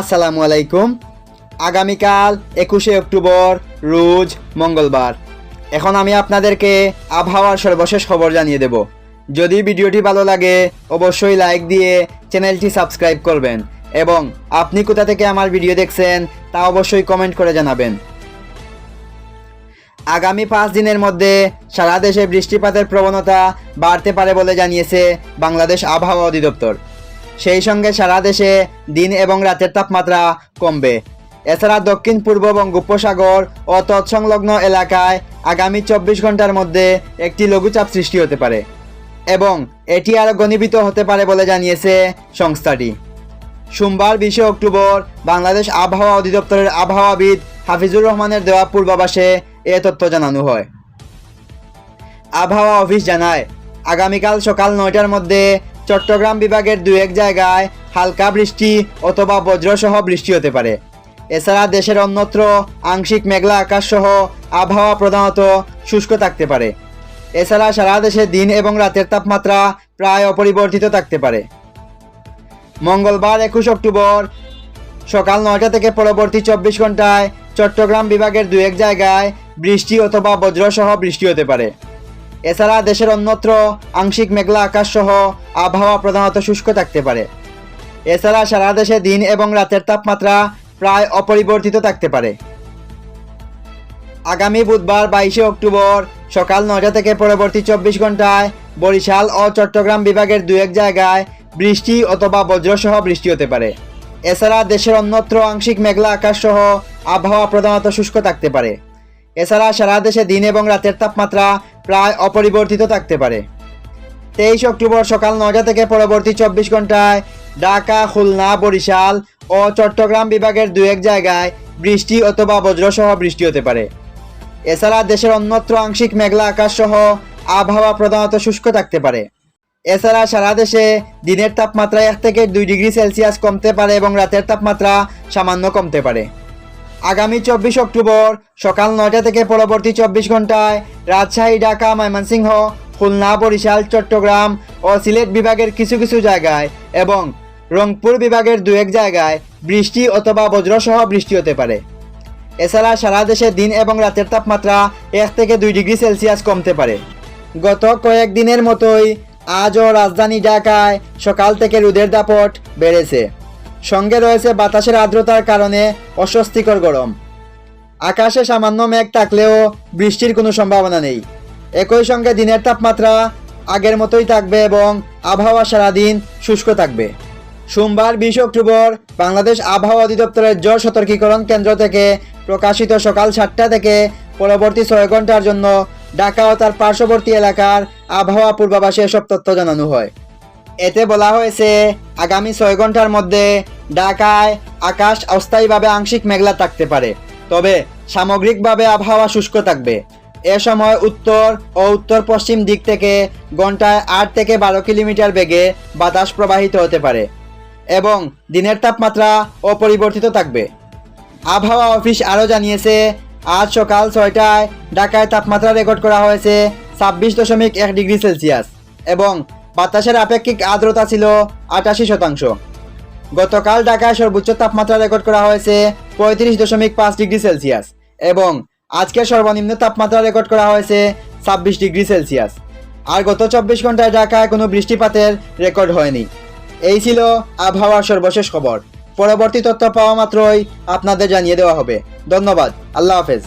আসসালামু আলাইকুম। আগামীকাল একুশে অক্টোবর, রোজ মঙ্গলবার। এখন আমি আপনাদেরকে আবহাওয়ার সর্বশেষ খবর জানিয়ে দেব। যদি ভিডিওটি ভালো লাগে, অবশ্যই লাইক দিয়ে চ্যানেলটি সাবস্ক্রাইব করবেন এবং আপনি কোথা থেকে আমার ভিডিও দেখছেন, তা অবশ্যই কমেন্ট করে জানাবেন। আগামী পাঁচ দিনের মধ্যে সারা দেশে বৃষ্টিপাতের প্রবণতা বাড়তে পারে বলে জানিয়েছে বাংলাদেশ আবহাওয়া অধিদপ্তর। সেই সঙ্গে সারা দেশে দিন এবং রাতের তাপমাত্রা কমবে। এছাড়া দক্ষিণ, পূর্ব বঙ্গোপসাগর ও তৎসংলগ্ন এলাকায় আগামী চব্বিশ ঘণ্টার মধ্যে একটি লঘুচাপ সৃষ্টি হতে পারে এবং এটি আরও ঘনীভূত হতে পারে বলে জানিয়েছে সংস্থাটি। সোমবার বিশে অক্টোবর বাংলাদেশ আবহাওয়া অধিদপ্তরের আবহাওয়াবিদ হাফিজুর রহমানের দেওয়া পূর্বাভাসে এ তথ্য জানানো হয়। আবহাওয়া অফিস জানায়, আগামীকাল সকাল নয়টার মধ্যে চট্টগ্রাম বিভাগের দু এক জায়গায় হালকা বৃষ্টি অথবা বজ্রসহ বৃষ্টি হতে পারে। এছাড়া দেশের অন্যত্র আংশিক মেঘলা আকাশ সহ আবহাওয়া প্রধানত শুষ্ক থাকতে পারে। এছাড়া সারা দেশে দিন এবং রাতের তাপমাত্রা প্রায় অপরিবর্তিত থাকতে পারে। মঙ্গলবার একুশ অক্টোবর সকাল নয়টা থেকে পরবর্তী চব্বিশ ঘন্টায় চট্টগ্রাম বিভাগের দু এক জায়গায় বৃষ্টি অথবা বজ্রসহ বৃষ্টি হতে পারে। এছাড়া দেশের অন্যত্র আংশিক মেঘলা আকাশ সহ আবহাওয়া প্রধানত শুষ্ক থাকতে পারে। এছাড়া সারা দেশে দিন এবং রাতের তাপমাত্রা প্রায় অপরিবর্তিত থাকতে পারে। আগামী বুধবার বাইশে অক্টোবর সকাল নয়টা থেকে পরবর্তী চব্বিশ ঘন্টায় বরিশাল ও চট্টগ্রাম বিভাগের দু এক জায়গায় বৃষ্টি অথবা বজ্রসহ বৃষ্টি হতে পারে। এছাড়া দেশের অন্যত্র আংশিক মেঘলা আকাশ সহ আবহাওয়া প্রধানত শুষ্ক থাকতে পারে। এছাড়া সারা দেশে দিন এবং রাতের তাপমাত্রা প্রায় অপরিবর্তিত থাকতে পারে। তেইশ অক্টোবর সকাল নয়টা থেকে পরবর্তী চব্বিশ ঘন্টায় ঢাকা, খুলনা, বরিশাল ও চট্টগ্রাম বিভাগের দু এক জায়গায় বৃষ্টি অথবা বজ্রসহ বৃষ্টি হতে পারে। এছাড়া দেশের অন্যত্র আংশিক মেঘলা আকাশ সহ আবহাওয়া প্রধানত শুষ্ক থাকতে পারে। এছাড়া সারা দেশে দিনের তাপমাত্রা এক থেকে দুই ডিগ্রি সেলসিয়াস কমতে পারে এবং রাতের তাপমাত্রা সামান্য কমতে পারে। আগামী চব্বিশ অক্টোবর সকাল নয়টা থেকে পরবর্তী চব্বিশ ঘন্টায় রাজশাহী, ঢাকা, ময়মনসিংহ, খুলনা, বরিশাল, চট্টগ্রাম ও সিলেট বিভাগের কিছু কিছু জায়গায় এবং রংপুর বিভাগের দু এক জায়গায় বৃষ্টি অথবা বজ্রসহ বৃষ্টি হতে পারে। এছাড়া সারা দেশে দিন এবং রাতের তাপমাত্রা এক থেকে দুই ডিগ্রি সেলসিয়াস কমতে পারে। গত কয়েকদিনের মতোই আজও রাজধানী ঢাকায় সকাল থেকে রোদের দাপট বেড়েছে। সঙ্গে রয়েছে বাতাসের আর্দ্রতার কারণে অস্বস্তিকর গরম। আকাশে সামান্য মেঘ থাকলেও বৃষ্টির কোনো সম্ভাবনা নেই। একই সঙ্গে দিনের তাপমাত্রা আগের মতোই থাকবে এবং আবহাওয়া সারাদিন শুষ্ক থাকবে। সোমবার বিশ অক্টোবর বাংলাদেশ আবহাওয়া অধিদপ্তরের জ্বর সতর্কীকরণ কেন্দ্র থেকে প্রকাশিত সকাল সাতটা থেকে পরবর্তী ছয় ঘণ্টার জন্য ঢাকা ও তার পার্শ্ববর্তী এলাকার আবহাওয়া পূর্বাভাসে এসব তথ্য জানানো হয়। এতে বলা হয়েছে, আগামী ছয় ঘণ্টার মধ্যে ঢাকায় আকাশ অস্থায়ীভাবে আংশিক মেঘলা থাকতে পারে, তবে সামগ্রিকভাবে আবহাওয়া শুষ্ক থাকবে। এ সময় উত্তর ও উত্তর পশ্চিম দিক থেকে ঘন্টায় আট থেকে বারো কিলোমিটার বেগে বাতাস প্রবাহিত হতে পারে এবং দিনের তাপমাত্রা অপরিবর্তিত থাকবে। আবহাওয়া অফিস আরও জানিয়েছে, আজ সকাল ছয়টায় ঢাকায় তাপমাত্রা রেকর্ড করা হয়েছে ছাব্বিশ দশমিক এক ডিগ্রি সেলসিয়াস এবং বাতাসের আপেক্ষিক আর্দ্রতা ছিল আটাশি শতাংশ। গতকাল ঢাকায় সর্বোচ্চ তাপমাত্রা রেকর্ড করা হয়েছে পঁয়ত্রিশ দশমিক পাঁচ ডিগ্রি সেলসিয়াস এবং আজকের সর্বনিম্ন তাপমাত্রা রেকর্ড করা হয়েছে ছাব্বিশ ডিগ্রি সেলসিয়াস। আর গত চব্বিশ ঘন্টায় ঢাকায় কোনো বৃষ্টিপাতের রেকর্ড হয়নি। এই ছিল আবহাওয়ার সর্বশেষ খবর। পরবর্তী তথ্য পাওয়া মাত্রই আপনাদের জানিয়ে দেওয়া হবে। ধন্যবাদ। আল্লাহ হাফেজ।